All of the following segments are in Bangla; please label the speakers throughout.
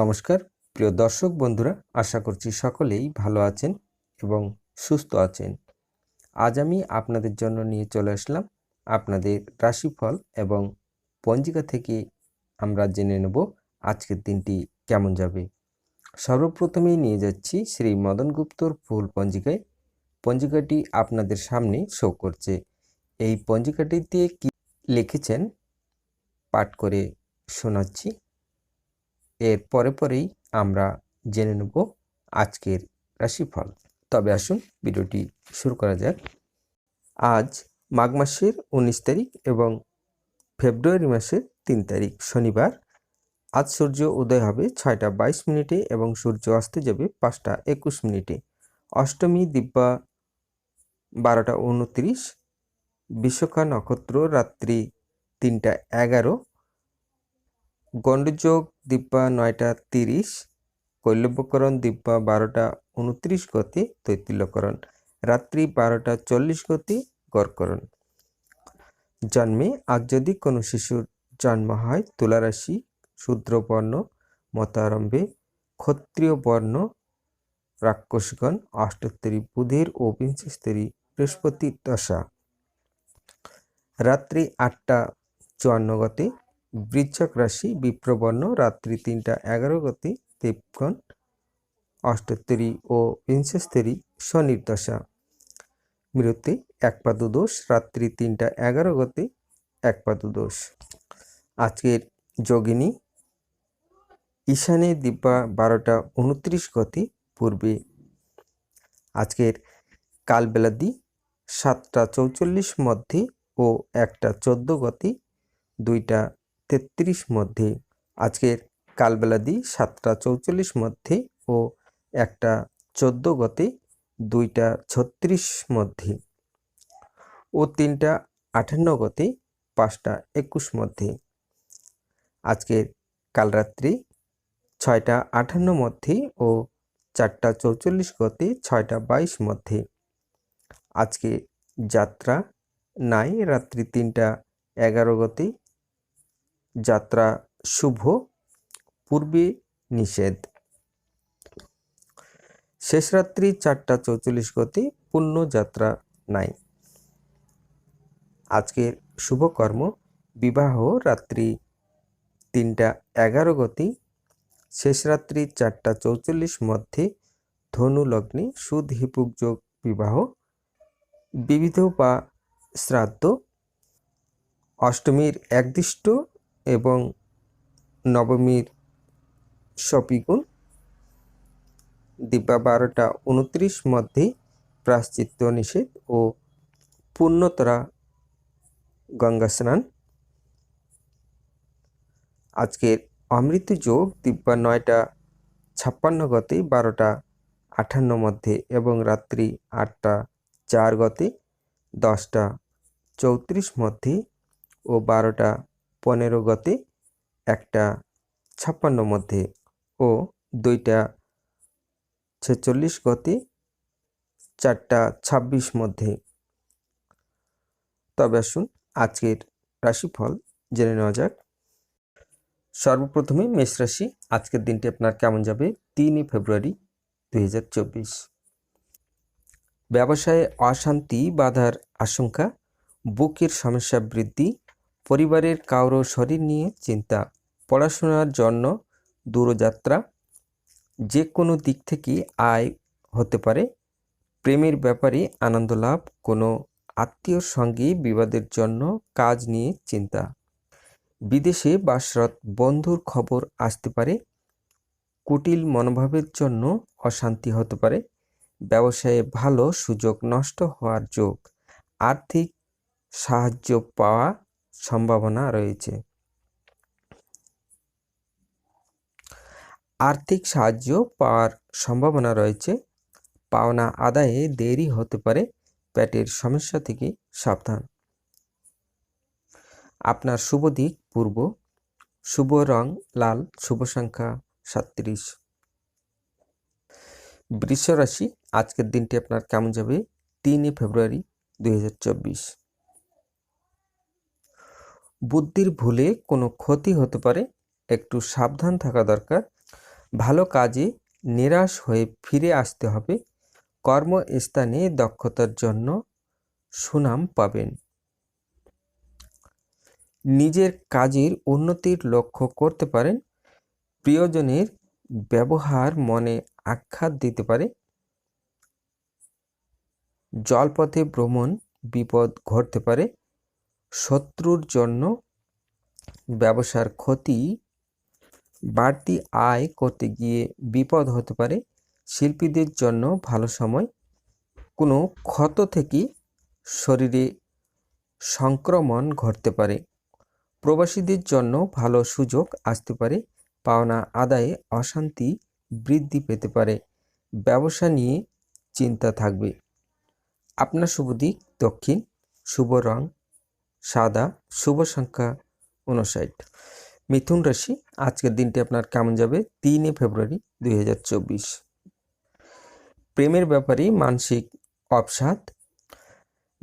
Speaker 1: নমস্কার, প্রিয় দর্শক বন্ধুরা, আশা করছি সকলেই ভালো আছেন এবং সুস্থ আছেন। আজ আমি আপনাদের জন্য নিয়ে চলে আসলাম আপনাদের রাশিফল এবং পঞ্জিকা থেকে আমরা জেনে নেব আজকের দিনটি কেমন যাবে। সর্বপ্রথমেই নিয়ে যাচ্ছি শ্রী মদন গুপ্তর ফুল পঞ্জিকায়। পঞ্জিকাটি আপনাদের সামনে শো করছে। এই পঞ্জিকাটিতে কি লিখেছেন পাঠ করে শোনাচ্ছি। এর পরে পরেই আমরা জেনে নেব আজকের রাশিফল। তবে আসুন ভিডিওটি শুরু করা যাক। আজ মাঘ মাসের উনিশ তারিখ এবং ফেব্রুয়ারি মাসের তিন তারিখ, শনিবার। আজ সূর্য উদয় হবে ছয়টা বাইশ মিনিটে এবং সূর্য অস্তে যাবে পাঁচটা একুশ মিনিটে। অষ্টমী, দিব্যা বারোটা উনত্রিশ বিশ্বকা নক্ষত্র রাত্রি তিনটা এগারো গণ্ডযোগ দিব্যা নয়টা তিরিশ কৈলব্যকরণ দিব্যা বারোটা উনত্রিশ গতি, তৈতিল্যকরণ। রাত্রি বারোটা চল্লিশ গতি, গড়করণ। জন্মে আজ যদি কোনো শিশুর জন্ম হয়, তুলারাশি, শূদ্রবর্ণ, মতারম্ভে ক্ষত্রিয় বর্ণ, রাক্ষসগণ, অষ্টোত্তরী বুধের ও বিংশস্তরী বৃহস্পতি দশা। রাত্রি আটটা চুয়ান্ন গতে বৃচ্ছক রাশি বিপ্রবর্ণ, রাত্রি তিনটা এগারো গতি, দেবগণ অষ্টোত্তরী ও বিংশস্তরী শনির দশা। মৃত্যু, এক পা দোষ, রাত্রি তিনটা এগারো গতি, এক পা দোষ। আজকের যোগিনী ঈশানে দিব্যা বারোটা উনত্রিশ গতি পূর্বে। আজকের কালবেলাদি সাতটা চৌচল্লিশ মধ্যে ও একটা চোদ্দ গতি, দুইটা তেত্রিশ মধ্যে, আজকের কালবেলাদি সাতটা চৌচল্লিশ মধ্যে ও একটা চোদ্দ গতে দুইটা ছত্রিশ মধ্যে ও তিনটা আঠান্ন গতে পাঁচটা একুশ মধ্যে। আজকের কালরাত্রি ছয়টা আঠান্ন মধ্যে ও চারটা চৌচল্লিশ গতে ছয়টা বাইশ মধ্যে। আজকে যাত্রা নাই, রাত্রি তিনটা এগারো গতে যাত্রা শুভ, পূর্বে নিষেধ। শেষ রাত্রি চারটা চৌচল্লিশ গতি পূর্ণ যাত্রা নাই। আজকের শুভকর্ম বিবাহ রাত্রি তিনটা এগারো গতি। শেষ রাত্রি চারটা চৌচল্লিশ মধ্যে ধনু লগ্নে সুদ হিপুক যোগ বিবাহ, বিবিধ বা শ্রাদ্ধ। অষ্টমীর একদিষ্ট এবং নবমীর সপিগুণ দিব্যা বারোটা উনত্রিশ মধ্যে প্রাশ্চিত্য নিষেধ ও পূর্ণতরা গঙ্গা স্নান। আজকের অমৃত যোগ দিব্যা নয়টা ছাপ্পান্ন গতে, বারোটা আটান্ন মধ্যে এবং রাত্রি আটটা চার গতে, দশটা চৌত্রিশ মধ্যে ও বারোটা পনেরো গতে একটা ছাপ্পান্ন মধ্যে ও দুইটা ছেচল্লিশ গতে চারটা ছাব্বিশ মধ্যে। তবে আসুন আজকের রাশিফল জেনে নেওয়া যাক। সর্বপ্রথমে মেষ রাশি, আজকের দিনটি আপনার কেমন যাবে? তিনই ফেব্রুয়ারি দুই ব্যবসায়ে অশান্তি, বাধার আশঙ্কা, বুকের সমস্যা বৃদ্ধি পরিবারের কারও শরীর নিয়ে চিন্তা, পড়াশোনার জন্য দূরযাত্রা যে কোনো দিক থেকে আয় হতে পারে। প্রেমের ব্যাপারে আনন্দ লাভ, কোনো আত্মীয়র সঙ্গে বিবাদের জন্য কাজ নিয়ে চিন্তা। বিদেশে বাসরত বন্ধুর খবর আসতে পারে, কুটিল মনোভাবের জন্য অশান্তি হতে পারে, ব্যবসায়ে ভালো সুযোগ নষ্ট হওয়ার যোগ, আর্থিক সাহায্য পাওয়া সম্ভাবনা রয়েছে। আর্থিক সাহায্য পাওয়ার সম্ভাবনা রয়েছে। পাওনা আদায়ে দেরি হতে পারে। পেটের সমস্যা থেকে সাবধান। আপনার শুভ দিক, পূর্ব। শুভ রং, লাল। শুভ সংখ্যা সাতত্রিশ। বৃষ রাশি আজকের দিনটি আপনার কেমন যাবে? তিনই ফেব্রুয়ারি দুই হাজার চব্বিশ। বুদ্ধির ভুলে কোনো ক্ষতি হতে পারে, একটু সাবধান থাকা দরকার। ভালো কাজে নিরাশ হয়ে ফিরে আসতে হবে। কর্মস্থানে দক্ষতার জন্য সুনাম পাবেন। নিজের কাজের উন্নতির লক্ষ্য করতে পারেন। প্রিয়জনের ব্যবহার মনে আঘাত দিতে পারে। জলপথে ভ্রমণ বিপদ ঘটতে পারে। শত্রুর জন্য ব্যবসার ক্ষতি বাড়তি আয় করতে গিয়ে বিপদ হতে পারে। শিল্পীদের জন্য ভালো সময়। কোনো ক্ষত থেকে শরীরে সংক্রমণ ঘটতে পারে। প্রবাসীদের জন্য ভালো সুযোগ আসতে পারে। পাওনা আদায়ে অশান্তি বৃদ্ধি পেতে পারে। ব্যবসা নিয়ে চিন্তা থাকবে। আপনার শুভ দিক, দক্ষিণ। শুভ রং। সাদা, শুভ সংখ্যা উনষাট মিথুন রাশি, আজকের দিনটি আপনার কেমন যাবে? তিনে ফেব্রুয়ারি দুই হাজার চব্বিশ। প্রেমের ব্যাপারে মানসিক অবসাদ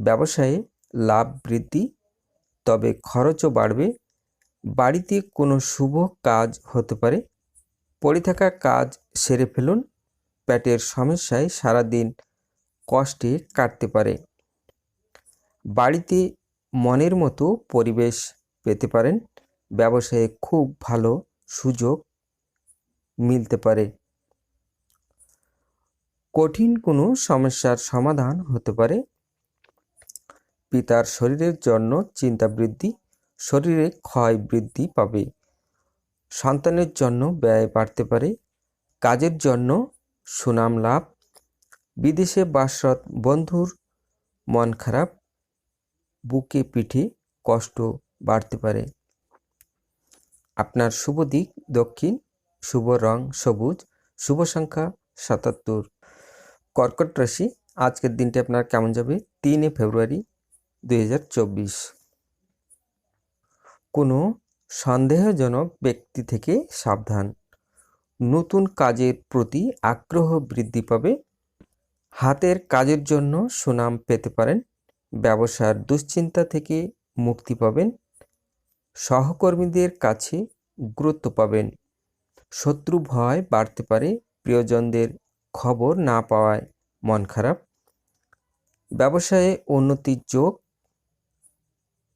Speaker 1: ব্যবসায়ে লাভ বৃদ্ধি। তবে খরচও বাড়বে। বাড়িতে কোনো শুভ কাজ হতে পারে। পড়ে থাকা কাজ সেরে ফেলুন। পেটের সমস্যায় সারাদিন কষ্টে কাটতে পারে। বাড়িতে মনের মতো পরিবেশ পেতে পারেন। ব্যবসায়ে খুব ভালো সুযোগ মিলতে পারে। কঠিন কোনো সমস্যার সমাধান হতে পারে। পিতার শরীরের জন্য চিন্তা বৃদ্ধি, শরীরে ক্ষয় বৃদ্ধি পাবে। সন্তানের জন্য ব্যয় বাড়তে পারে। কাজের জন্য সুনাম লাভ। বিদেশে বাসরত বন্ধুর মন খারাপ বুকে পিঠে কষ্ট বাড়তে পারে। আপনার শুভ দিক দক্ষিণ, শুভ রং সবুজ, শুভ সংখ্যা সাতাত্তর। কর্কট রাশি, আজকের দিনটি আপনার কেমন যাবে? তিনে ফেব্রুয়ারি দু হাজার চব্বিশ। কোনো সন্দেহজনক ব্যক্তি থেকে সাবধান। নতুন কাজের প্রতি আগ্রহ বৃদ্ধি পাবে। হাতের কাজের জন্য সুনাম পেতে পারেন ব্যবসার দুশ্চিন্তা থেকে মুক্তি পাবেন। সহকর্মীদের কাছে গুরুত্ব পাবেন। শত্রু ভয় বাড়তে পারে, প্রিয়জনদের খবর না পাওয়ায় মন খারাপ। ব্যবসায়ে উন্নতির যোগ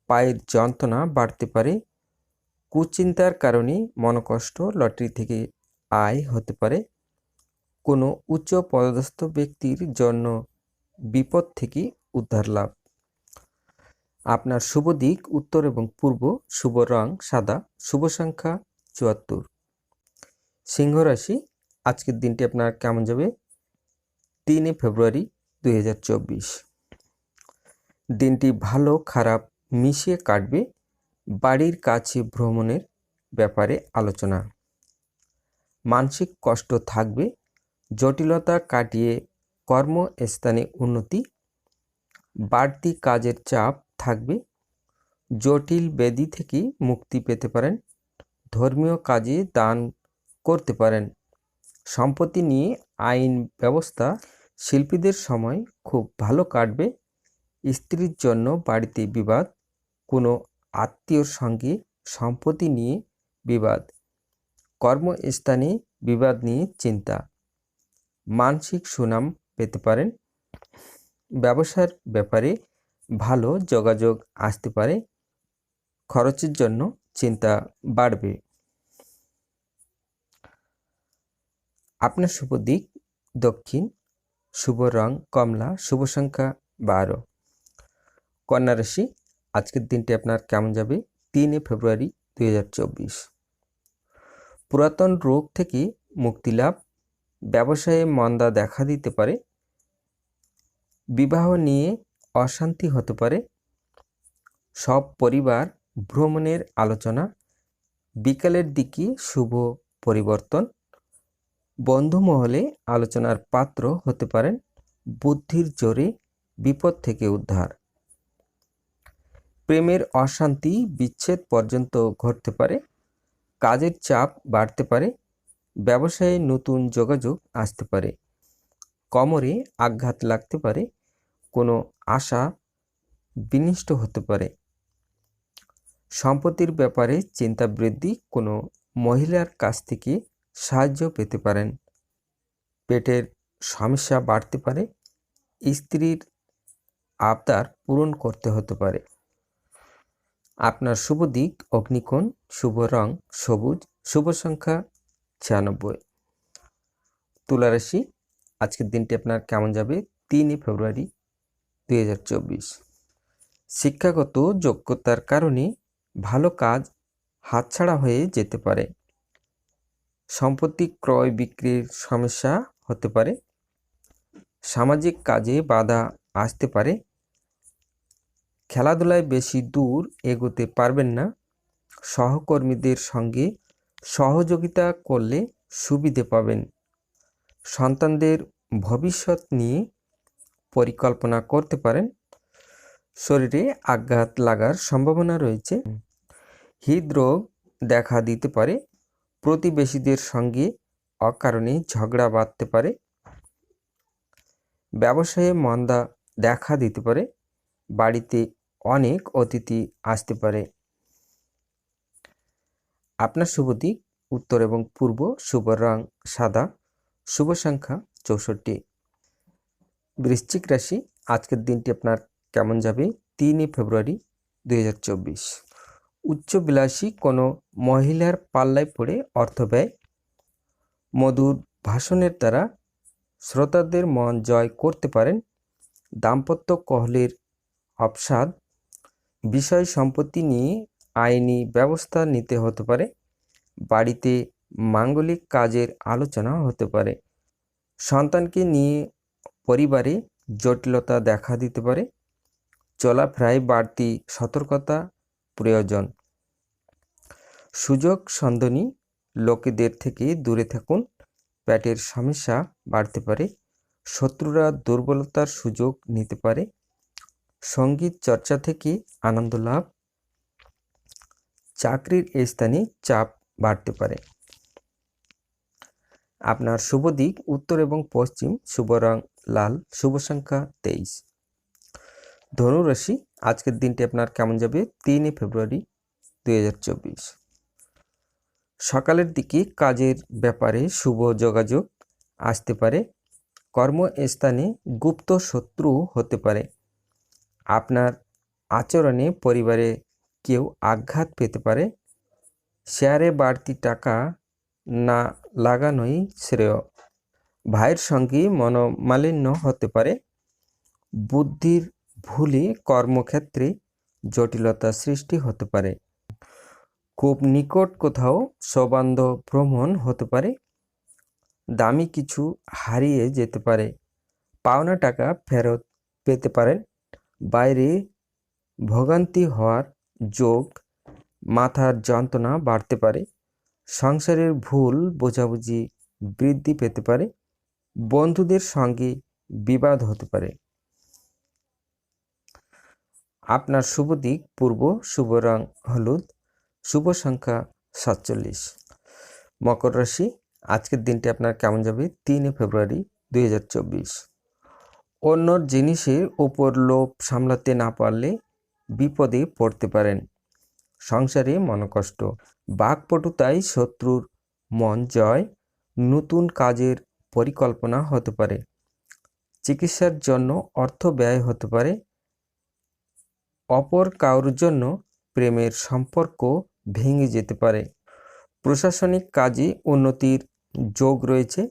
Speaker 1: পায়ের যন্ত্রণা বাড়তে পারে। কুচিন্তার কারণে মনকষ্ট লটারি থেকে আয় হতে পারে। কোনো উচ্চ পদস্থ ব্যক্তির জন্য বিপদ থেকে উদ্ধার লাভ। আপনার শুভ দিক, উত্তর এবং পূর্ব, শুভ রং সাদা, শুভ সংখ্যা চুয়াত্তর। সিংহ রাশি, আজকের দিনটি আপনার কেমন যাবে? তিনে ফেব্রুয়ারি দুই হাজার চব্বিশ। দিনটি ভালো, খারাপ, মিশিয়ে কাটবে বাড়ির কাছে ভ্রমণের ব্যাপারে আলোচনা। মানসিক কষ্ট থাকবে, জটিলতা কাটিয়ে কর্মস্থানে উন্নতি, বাড়তি কাজের চাপ থাকবে। জটিল ব্যাধি থেকে মুক্তি পেতে পারেন। ধর্মীয় কাজে দান করতে পারেন। সম্পত্তি নিয়ে আইন ব্যবস্থা শিল্পীদের সময় খুব ভালো কাটবে। স্ত্রীর জন্য বাড়িতে বিবাদ, কোনো আত্মীয়র সঙ্গে সম্পত্তি নিয়ে বিবাদ, কর্মস্থানে বিবাদ নিয়ে চিন্তা, মানসিক সুনাম পেতে পারেন। ব্যবসার ব্যাপারে ভালো যোগাযোগ আসতে পারে। খরচের জন্য চিন্তা বাড়বে। আপনার শুভ দিক, দক্ষিণ, শুভ রং, কমলা, শুভ সংখ্যা বারো। কন্যা রাশি, আজকের দিনটি আপনার কেমন যাবে? তিনে ফেব্রুয়ারি দু হাজার চব্বিশ। পুরাতন রোগ থেকে মুক্তি লাভ, ব্যবসায়ে মন্দা দেখা দিতে পারে। বিবাহ নিয়ে অশান্তি হতে পারে। সব পরিবার ভ্রমণের আলোচনা। বিকালের দিকে শুভ পরিবর্তন। বন্ধু মহলে আলোচনার পাত্র হতে পারেন বুদ্ধির জোরে বিপদ থেকে উদ্ধার। প্রেমের অশান্তি বিচ্ছেদ পর্যন্ত ঘটতে পারে। কাজের চাপ বাড়তে পারে। ব্যবসায়ে নতুন যোগাযোগ আসতে পারে। কোমরে আঘাত লাগতে পারে। কোনো আশা বিনিষ্ট হতে পারে। সম্পত্তির ব্যাপারে চিন্তা বৃদ্ধি কোনো মহিলার কাছ থেকে সাহায্য পেতে পারেন। পেটের সমস্যা বাড়তে পারে। স্ত্রীর আবদার পূরণ করতে হতে পারে। আপনার শুভ দিক, অগ্নিকোণ, শুভ রং, সবুজ, শুভ সংখ্যা ছিয়ানব্বই। তুলারাশি আজকের দিনটি আপনার কেমন যাবে? তিনই ফেব্রুয়ারি দুই হাজার চব্বিশ। শিক্ষাগত যোগ্যতার কারণে ভালো কাজ হাতছাড়া হয়ে যেতে পারে। সম্পত্তি ক্রয় বিক্রির সমস্যা হতে পারে। সামাজিক কাজে বাধা আসতে পারে। খেলাধুলায় বেশি দূর এগোতে পারবেন না। সহকর্মীদের সঙ্গে সহযোগিতা করলে সুবিধে পাবেন। সন্তানদের ভবিষ্যৎ নিয়ে পরিকল্পনা করতে পারেন। শরীরে আঘাত লাগার সম্ভাবনা রয়েছে। হৃদরোগ দেখা দিতে পারে। প্রতিবেশীদের সঙ্গে অকারণে ঝগড়া বাঁধতে পারে। ব্যবসায়ে মন্দা দেখা দিতে পারে। বাড়িতে অনেক অতিথি আসতে পারে। আপনার শুভ দিক, উত্তর এবং পূর্ব শুভ রং সাদা। শুভ সংখ্যা চৌষট্টি। বৃশ্চিক রাশি, আজকের দিনটি আপনার কেমন যাবে? তিনই ফেব্রুয়ারি দুই হাজার চব্বিশ। উচ্চবিলাসী কোনো মহিলার পাল্লায় পড়ে অর্থ ব্যয়, মধুর ভাষণের দ্বারা শ্রোতাদের মন জয় করতে পারেন, দাম্পত্য কহলের অবসাদ বিষয় সম্পত্তি নিয়ে আইনি ব্যবস্থা নিতে হতে পারে, বাড়িতে মাঙ্গলিক কাজের আলোচনা হতে পারে। সন্তানকে নিয়ে পরিবারে জটিলতা দেখা দিতে পারে। চলাফেরায় বাড়তি সতর্কতা প্রয়োজন। সুযোগ সন্ধানী লোকেদের থেকে দূরে থাকুন। পেটের সমস্যা বাড়তে পারে। শত্রুরা দুর্বলতার সুযোগ নিতে পারে। সংগীত চর্চা থেকে আনন্দ লাভ। চাকরির স্থানে চাপ বাড়তে পারে। আপনার শুভ দিক উত্তর এবং পশ্চিম। শুভ রং লাল, শুভ সংখ্যা তেইশ। ধনুরাশি আজকের দিনটি আপনার কেমন যাবে? তিনই ফেব্রুয়ারি দুই হাজার চব্বিশ। সকালের দিকে কাজের ব্যাপারে শুভ যোগাযোগ আসতে পারে। কর্মস্থানে গুপ্ত শত্রু হতে পারে। আপনার আচরণে পরিবারে কেউ আঘাত পেতে পারে। শেয়ারে বাড়তি টাকা না লাগানোই শ্রেয়। ভাইয়ের সঙ্গে মনোমালিন্য হতে পারে। বুদ্ধির ভুলে কর্মক্ষেত্রে জটিলতা সৃষ্টি হতে পারে। খুব নিকট কোথাও সবান্ধ ভ্রমণ হতে পারে। দামি কিছু হারিয়ে যেতে পারে। পাওনা টাকা ফেরত পেতে পারেন। বাইরে ভোগান্তি হওয়ার যোগ মাথার যন্ত্রণা বাড়তে পারে। সংসারের ভুল বোঝাবুঝি বৃদ্ধি পেতে পারে। বন্ধুদের সঙ্গে বিবাদ হতে পারে। আপনার শুভ দিক, পূর্ব শুভ রং, হলুদ, শুভ সংখ্যা সাতচল্লিশ। মকর রাশি, আজকের দিনটি আপনার কেমন যাবে? তিনে ফেব্রুয়ারি দুই হাজার চব্বিশ। অন্যর জিনিসের ওপর লোভ সামলাতে না পারলে বিপদে পড়তে পারেন। সংসারে মনকষ্ট বাঘপটুতায় শত্রুর মন জয়, নতুন কাজের পরিকল্পনা হতে পারে। চিকিৎসার জন্য অর্থ ব্যয় হতে পারে। অপর কারোর জন্য প্রেমের সম্পর্ক ভেঙে যেতে পারে। প্রশাসনিক কাজে উন্নতির যোগ রয়েছে।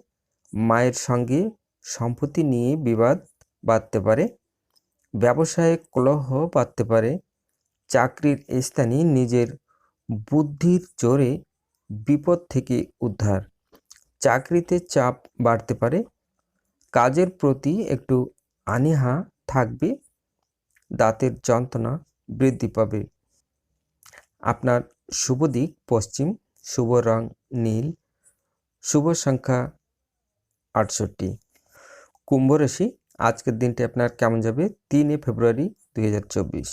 Speaker 1: মায়ের সঙ্গে সম্পত্তি নিয়ে বিবাদ বাড়তে পারে। ব্যবসায়ে কলহ বাড়তে পারে। চাকরির স্থানে নিজের বুদ্ধির জোরে বিপদ থেকে উদ্ধার। চাকরিতে চাপ বাড়তে পারে। কাজের প্রতি একটু আনিহা থাকবে। দাঁতের যন্ত্রণা বৃদ্ধি পাবে। আপনার শুভ দিক পশ্চিম, শুভ রং নীল, শুভ সংখ্যা আটষট্টি। কুম্ভ রাশি, আজকের দিনটি আপনার কেমন যাবে? তিনে ফেব্রুয়ারি দুই হাজার চব্বিশ।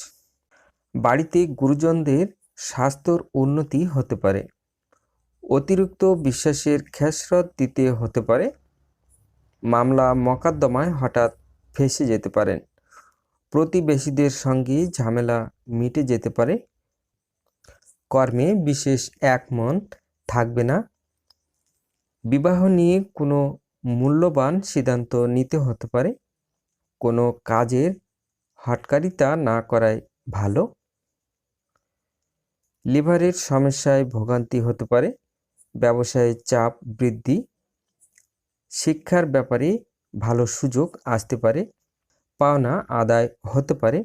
Speaker 1: বাড়িতে গুরুজনদের স্বাস্থ্যর উন্নতি হতে পারে। অতিরিক্ত বিশ্বাসের খেসরত দিতে হতে পারে। মামলা মকদ্দমায় হঠাৎ ফেসে যেতে পারেন। প্রতিবেশীদের সঙ্গে ঝামেলা মিটে যেতে পারে। কর্মে বিশেষ একমন থাকবে না। বিবাহ নিয়ে কোনো মূল্যবান সিদ্ধান্ত নিতে হতে পারে। কোনো কাজের হটকারিতা না করাই ভালো। লিভারের সমস্যায় ভোগান্তি হতে পারে। ব্যবসায়ে চাপ বৃদ্ধি, শিক্ষার ব্যাপারে ভালো সুযোগ আসতে পারে, পাওনা আদায় হতে পারে।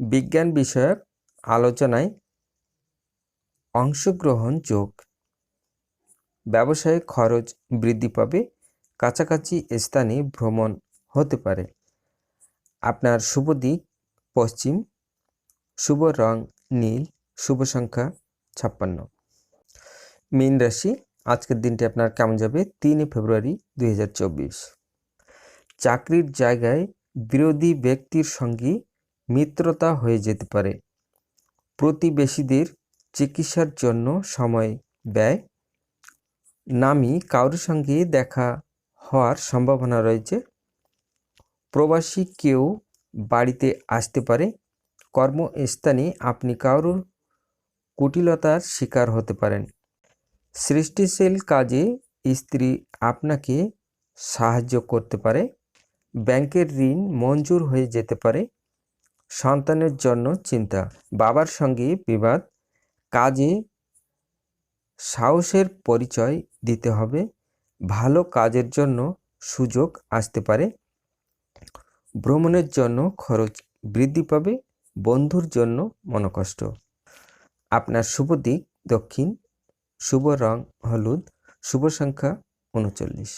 Speaker 1: বিজ্ঞান বিষয়ক আলোচনায় অংশগ্রহণ যোগ। ব্যবসায়ে খরচ বৃদ্ধি পাবে, কাছাকাছি স্থানে ভ্রমণ হতে পারে। আপনার শুভ দিক, পশ্চিম, শুভ রং, নীল, শুভ সংখ্যা, ছাপ্পান্ন। মীন রাশি, আজকের দিনটি আপনার কেমন যাবে? তিনই ফেব্রুয়ারি দু হাজার চব্বিশ। চাকরির জায়গায় বিরোধী ব্যক্তির সঙ্গে মিত্রতা হয়ে যেতে পারে। প্রতিবেশীদের চিকিৎসার জন্য সময় ব্যয়, নামি কারোর সঙ্গে দেখা হওয়ার সম্ভাবনা রয়েছে। প্রবাসী কেউ বাড়িতে আসতে পারে। কর্মস্থানে আপনি কারোর কুটিলতার শিকার হতে পারেন। সৃষ্টিশীল কাজে স্ত্রী আপনাকে সাহায্য করতে পারে, ব্যাংকের ঋণ মঞ্জুর হয়ে যেতে পারে, সন্তানের জন্য চিন্তা, বাবার সঙ্গে বিবাদ, কাজে সাহসের পরিচয় দিতে হবে, ভালো কাজের জন্য সুযোগ আসতে পারে, ভ্রমণের জন্য খরচ বৃদ্ধি পাবে, বন্ধুর জন্য মনকষ্ট। আপনার শুভ দিক, দক্ষিণ। শুভ রং হলুদ শুভ সংখ্যা উনচল্লিশ।